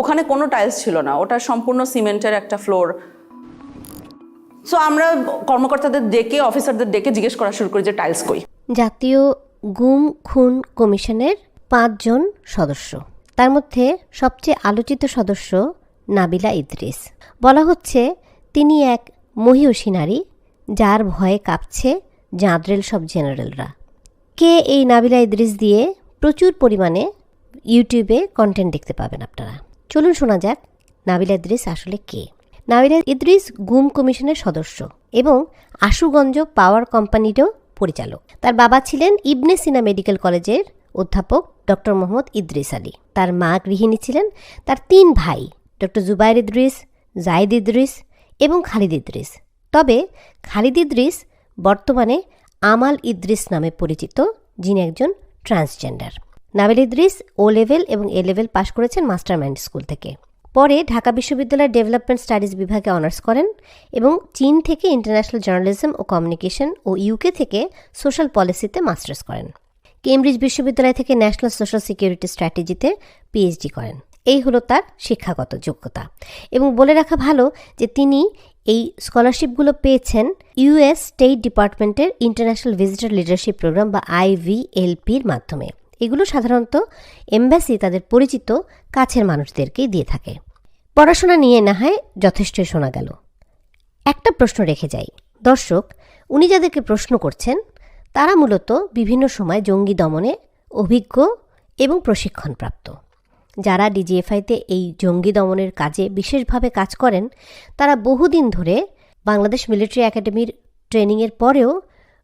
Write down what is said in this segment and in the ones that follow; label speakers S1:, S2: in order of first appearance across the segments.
S1: ওখানে কোনো টাইলস ছিল না, ওটা সম্পূর্ণ সিমেন্টের একটা ফ্লোর সো আমরা কর্মকর্তাদের ডেকে অফিসারদের ডেকে জিজ্ঞেস করা শুরু করি যে টাইলস কই।
S2: জাতীয় গুম খুন কমিশনের পাঁচজন সদস্য। তার মধ্যে সবচেয়ে আলোচিত সদস্য নাবিলা ইদ্রিস। বলা হচ্ছে, তিনি এক মহিষী নারী, যার ভয়ে কাঁপছে জাঁদরেল সব জেনারেলরা। কে এই নাবিলা ইদ্রিস দিয়ে প্রচুর পরিমাণে ইউটিউবে কন্টেন্ট দেখতে পাবেন আপনারা? চলুন শোনা যাক নাবিলা ইদ্রিস আসলে কে। নাবিলা ইদ্রিস গুম কমিশনের সদস্য এবং আশুগঞ্জ পাওয়ার কোম্পানিরও পরিচালক। তার বাবা ছিলেন ইবনে সিনা মেডিকেল কলেজের অধ্যাপক ডক্টর মোহাম্মদ ইদ্রিস আলী। তার মা গৃহিণী ছিলেন তার তিন ভাই, ডক্টর জুবাইর ইদ্রিস, জাইদ ইদ্রিস এবং খালিদ ইদ্রিস। তবে খালিদ ইদ্রিস বর্তমানে আমাল ইদ্রিস নামে পরিচিত, যিনি একজন transgender. Nabil Idris O level এবং এ লেভেল পাশ করেছেন মাস্টার মাইন্ড স্কুল থেকে। পরে ঢাকা বিশ্ববিদ্যালয়ের ডেভেলপমেন্ট স্টাডিজ বিভাগে অনার্স করেন এবং চীন থেকে ইন্টারন্যাশনাল জার্নালিজম ও কমিউনিকেশন ও ইউকে থেকে সোশ্যাল পলিসিতে মাস্টার্স করেন। কেমব্রিজ বিশ্ববিদ্যালয় থেকে ন্যাশনাল সোশ্যাল সিকিউরিটি স্ট্র্যাটেজিতে পিএইচডি করেন। এই হলো তার শিক্ষাগত যোগ্যতা। এবং বলে রাখা ভালো যে তিনি এই স্কলারশিপগুলো পেয়েছেন ইউএস স্টেট ডিপার্টমেন্টের ইন্টারন্যাশনাল ভিজিটর লিডারশিপ প্রোগ্রাম বা আইভিএলপির মাধ্যমে। এগুলো সাধারণত এমবাসি তাদের পরিচিত কাছের মানুষদেরকেই দিয়ে থাকে। পড়াশোনা নিয়ে না হয় যথেষ্টই শোনা গেল। একটা প্রশ্ন রেখে যাই। দর্শক, উনি যাদেরকে প্রশ্ন করছেন, তারা মূলত বিভিন্ন সময় জঙ্গি দমনে অভিজ্ঞ এবং প্রশিক্ষণপ্রাপ্ত। যারা ডিজিএফআইতে এই জঙ্গি দমনের কাজে বিশেষভাবে কাজ করেন, তারা বহুদিন ধরে বাংলাদেশ মিলিটারি একাডেমির ট্রেনিংয়ের পরেও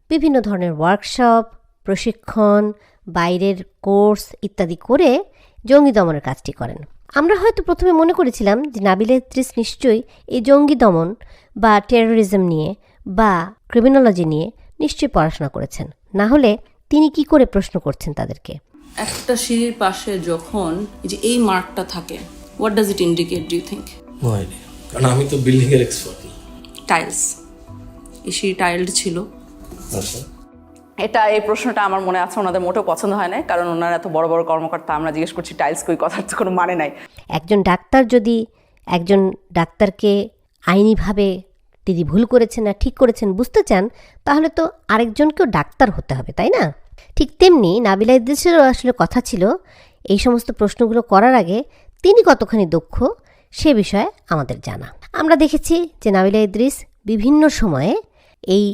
S2: বিভিন্ন ধরনের ওয়ার্কশপ প্রশিক্ষণ বাইরের কোর্স ইত্যাদি করে জঙ্গি দমনের কাজটি করেন। আমরা হয়তো প্রথমে মনে করেছিলাম যে নাবিলা ইদ্রিস নিশ্চয়ই এই জঙ্গি দমন বা টেরোরিজম নিয়ে বা ক্রিমিনোলজি নিয়ে নিশ্চয়ই পড়াশোনা করেছেন। না হলে তিনি কি করে প্রশ্ন করছেন তাদেরকে?
S1: একটা সিঁড়ির পাশে যখন যে এই মার্কটা থাকে what does it indicate do you think
S3: no idea কারণ আমি তো বিল্ডিং এর এক্সপার্ট না।
S1: টাইলস এই সিঁড়ি টাইলড ছিল।
S3: আচ্ছা।
S1: এটা, এই প্রশ্নটা আমার মনে আছে, ওনাদের মোটেও পছন্দ হয় না কারণ ওনারা এত বড় বড় কর্মকর্তা, আমরা জিজ্ঞেস করছি টাইলস কই? কথার তো কোনো মানে নাই।
S2: একজন ডাক্তার যদি একজন ডাক্তারকে আইনিভাবে তিনি ভুল করেছেন না ঠিক করেছেন বুঝতে চান, তাহলে তো আরেকজনকেও ডাক্তার হতে হবে, তাই না? ঠিক তেমনি নাবিলা ইদ্রিসেরও আসলে কথা ছিল, এই সমস্ত প্রশ্নগুলো করার আগে তিনি কতখানি দক্ষ, সে বিষয়ে আমাদের জানা। আমরা দেখেছি যে নাবিলা ইদ্রিস বিভিন্ন সময়ে এই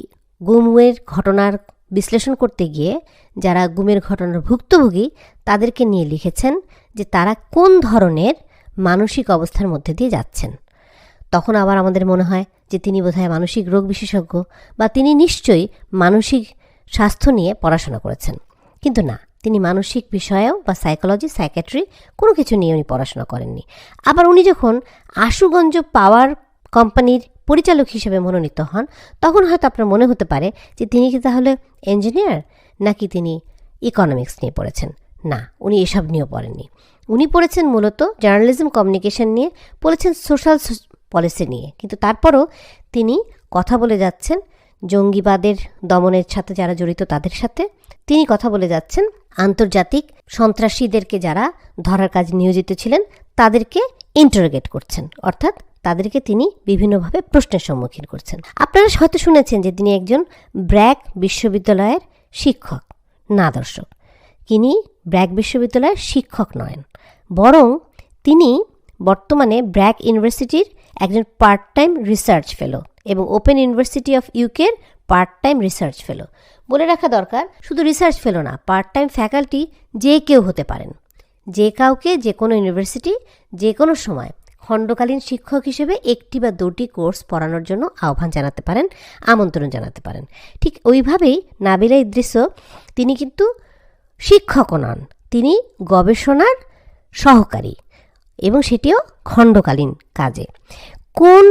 S2: গুমের ঘটনার বিশ্লেষণ করতে গিয়ে যারা গুমের ঘটনার ভুক্তভোগী, তাদেরকে নিয়ে লিখেছেন যে তারা কোন ধরনের মানসিক অবস্থার মধ্যে দিয়ে যাচ্ছেন। তখন আবার আমাদের মনে হয় যে তিনি বোধহয় মানসিক রোগ বিশেষজ্ঞ বা তিনি নিশ্চয়ই মানসিক স্বাস্থ্য নিয়ে পড়াশোনা করেছেন। কিন্তু না, তিনি মানসিক বিষয়েও বা সাইকোলজি সাইকেট্রি কোনো কিছু নিয়ে উনি পড়াশোনা করেননি। আবার উনি যখন আশুগঞ্জ পাওয়ার কোম্পানির পরিচালক হিসেবে মনোনীত হন, তখন হয়তো আপনার মনে হতে পারে যে তিনি কি তাহলে ইঞ্জিনিয়ার নাকি তিনি ইকোনমিক্স নিয়ে পড়েছেন। না, উনি এসব নিয়েও পড়েননি। উনি পড়েছেন মূলত জার্নালিজম কমিউনিকেশন নিয়ে, পড়েছেন সোশ্যাল পলিসি নিয়ে। কিন্তু তারপরও তিনি কথা বলে যাচ্ছেন জঙ্গিবাদের দমনের সাথে যারা জড়িত তাদের সাথে। তিনি কথা বলে যাচ্ছেন আন্তর্জাতিক সন্ত্রাসীদেরকে যারা ধরার কাজ নিয়োজিত ছিলেন, তাদেরকে ইন্টারোগেট করছেন। অর্থাৎ তাদেরকে তিনি বিভিন্নভাবে প্রশ্নের সম্মুখীন করছেন। আপনারা হয়তো শুনেছেন যে তিনি একজন ব্র্যাক বিশ্ববিদ্যালয়ের শিক্ষক, না দর্শক। তিনি ব্র্যাক বিশ্ববিদ্যালয়ের শিক্ষক নয় বরং তিনি বর্তমানে ব্র্যাক ইউনিভার্সিটির একজন পার্ট টাইম রিসার্চ ফেলো এবং ওপেন ইউনিভার্সিটি অফ ইউকের পার্ট টাইম রিসার্চ ফেলো। বলে রাখা দরকার, শুধু রিসার্চ ফেলো না পার্ট টাইম ফ্যাকাল্টি যে কেউ হতে পারেন। যে কাউকে, যে কোনো ইউনিভার্সিটি, যে কোনো সময় খণ্ডকালীন শিক্ষক হিসেবে একটি বা দুটি কোর্স পড়ানোর জন্য আহ্বান জানাতে পারেন, আমন্ত্রণ জানাতে পারেন। ঠিক ওইভাবেই নাবিলা ইদ্রিসও তিনি কিন্তু শিক্ষকও নন, তিনি গবেষণার সহকারী এবং সেটিও খণ্ডকালীন কাজে। কোন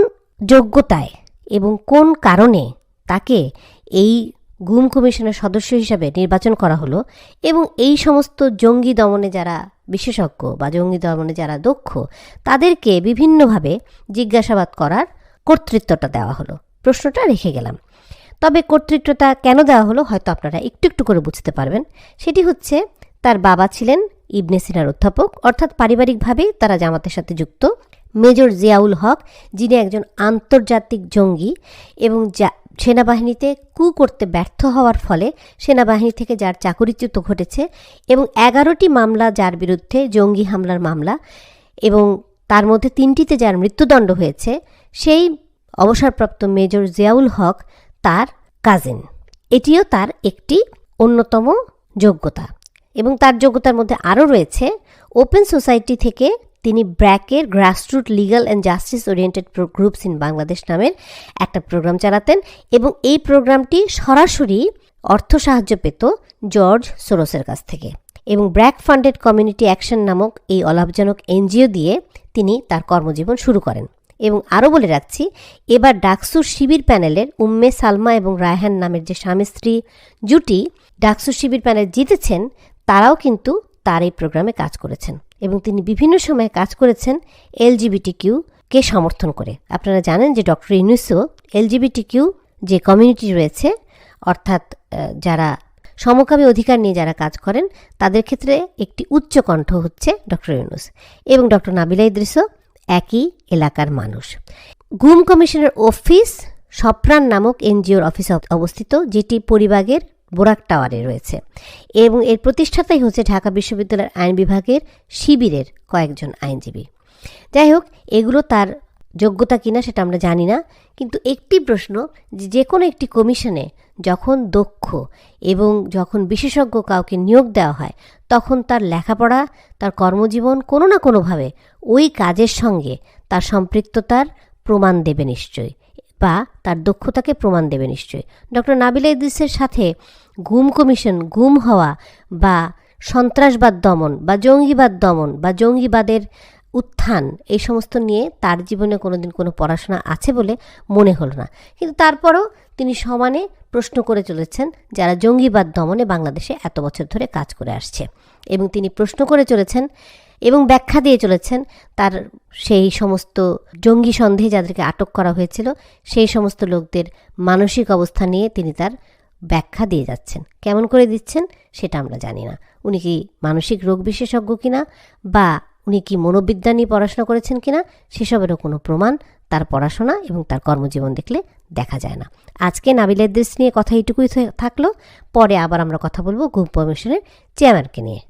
S2: যোগ্যতায় এবং কোন কারণে তাকে এই গুম কমিশনের সদস্য হিসাবে নির্বাচন করা হলো এবং এই সমস্ত জঙ্গি দমনে যারা বিশেষজ্ঞ বা জঙ্গি দমনে যারা দক্ষ, তাদেরকে বিভিন্নভাবে জিজ্ঞাসাবাদ করার কর্তৃত্বটা দেওয়া হলো। প্রশ্নটা রেখে গেলাম। তবে কর্তৃত্বটা কেন দেওয়া হলো হয়তো আপনারা একটু একটু করে বুঝতে পারবেন। সেটি হচ্ছে, তার বাবা ছিলেন ইবনে সিনার অধ্যাপক, অর্থাৎ পারিবারিকভাবে তারা জামাতের সাথে যুক্ত। মেজর জিয়াউল হক, যিনি একজন আন্তর্জাতিক জঙ্গি এবং যা সেনাবাহিনীতে কু করতে ব্যর্থ হওয়ার ফলে সেনাবাহিনী থেকে যার চাকরিচ্যুত ঘটেছে এবং এগারোটি মামলা যার বিরুদ্ধে জঙ্গি হামলার মামলা এবং তার মধ্যে তিনটিতে যার মৃত্যুদণ্ড হয়েছে, সেই অবসরপ্রাপ্ত মেজর জিয়াউল হক তার কাজিন এটিও তার একটি অন্যতম যোগ্যতা এবং তার যোগ্যতার মধ্যে আরও রয়েছে, ওপেন সোসাইটি থেকে তিনি ব্র্যাকের grassroot legal and justice oriented groups in Bangladesh নামের একটা প্রোগ্রাম চালাতেন এবং এই প্রোগ্রামটি সরাসরি অর্থ সাহায্য পেত জর্জ সোরসের কাছ থেকে। এবং ব্র্যাক ফান্ডেড কমিউনিটি অ্যাকশন নামক এই অলাভজনক এনজিও দিয়ে তিনি তার কর্মজীবন শুরু করেন। এবং আরও বলে রাখছি, এবার ডাকসুর শিবির প্যানেলের উম্মে সালমা এবং রায়হান নামের যে স্বামী স্ত্রী জুটি ডাকসুর শিবির প্যানেল জিতেছেন, তারাও কিন্তু তার এই প্রোগ্রামে কাজ করেছেন। এবং তিনি বিভিন্ন সময়ে কাজ করেছেন এলজিবিটি কিউ কে সমর্থন করে। আপনারা জানেন যে ডক্টর ইউনুসও এলজিবিটি কিউ যে কমিউনিটি রয়েছে, অর্থাৎ যারা সমকামী অধিকার নিয়ে যারা কাজ করেন, তাদের ক্ষেত্রে একটি উচ্চ কণ্ঠ হচ্ছে ডক্টর ইউনুস এবং ডক্টর নাবিলা ইদ্রিসও একই এলাকার মানুষ। গুম কমিশনের অফিস সপ্রাণ নামক এনজিওর অফিস অবস্থিত, যেটি পরিবাগের বোরাক টাওয়ারে রয়েছে। এবং এর প্রতিষ্ঠাতাই হচ্ছে ঢাকা বিশ্ববিদ্যালয়ের আইন বিভাগের শিবিরের কয়েকজন আইনজীবী। যাই হোক, এগুলো তার যোগ্যতা কিনা সেটা আমরা জানি না, কিন্তু একটি প্রশ্ন যে কোনো একটি কমিশনে যখন দক্ষ এবং যখন বিশেষজ্ঞ কাউকে নিয়োগ দেওয়া হয়, তখন তার লেখাপড়া, তার কর্মজীবন কোনো না কোনোভাবে ওই কাজের সঙ্গে তার সম্পৃক্ততার প্রমাণ দেবে নিশ্চয়ই। বা তার দক্ষতাকে প্রমাণ দেবে নিশ্চয়ই। ডক্টর নাবিলা ইদ্রিসের সাথে গুম কমিশন, গুম হওয়া বা সন্ত্রাসবাদ দমন বা জঙ্গিবাদ দমন বা জঙ্গিবাদের উত্থান, এই সমস্ত নিয়ে তার জীবনে কোনোদিন কোনো পড়াশোনা আছে বলে মনে হলো না। কিন্তু তারপরও তিনি সমানে প্রশ্ন করে চলেছেন যারা জঙ্গিবাদ দমনে বাংলাদেশে এত বছর ধরে কাজ করে আসছে। এবং তিনি প্রশ্ন করে চলেছেন এবং ব্যাখ্যা দিয়ে চলেছেন তার সেই সমস্ত জঙ্গি সন্দেহে যাদেরকে আটক করা হয়েছিল, সেই সমস্ত লোকদের মানসিক অবস্থা নিয়ে তিনি তার ব্যাখ্যা দিয়ে যাচ্ছেন। কেমন করে দিচ্ছেন সেটা আমরা জানি না। উনি কি মানসিক রোগ বিশেষজ্ঞ কিনা বা উনি কি মনোবিদ্যা নিয়ে পড়াশোনা করেছেন কিনা সেসবেরও কোনো প্রমাণ তার পড়াশোনা এবং তার কর্মজীবন দেখলে দেখা যায় না। আজকে নাবিলের দেশ নিয়ে কথা এইটুকুই থাকল। পরে আবার আমরা কথা বলব গুপ কমিশনের চেয়ারম্যানকে নিয়ে।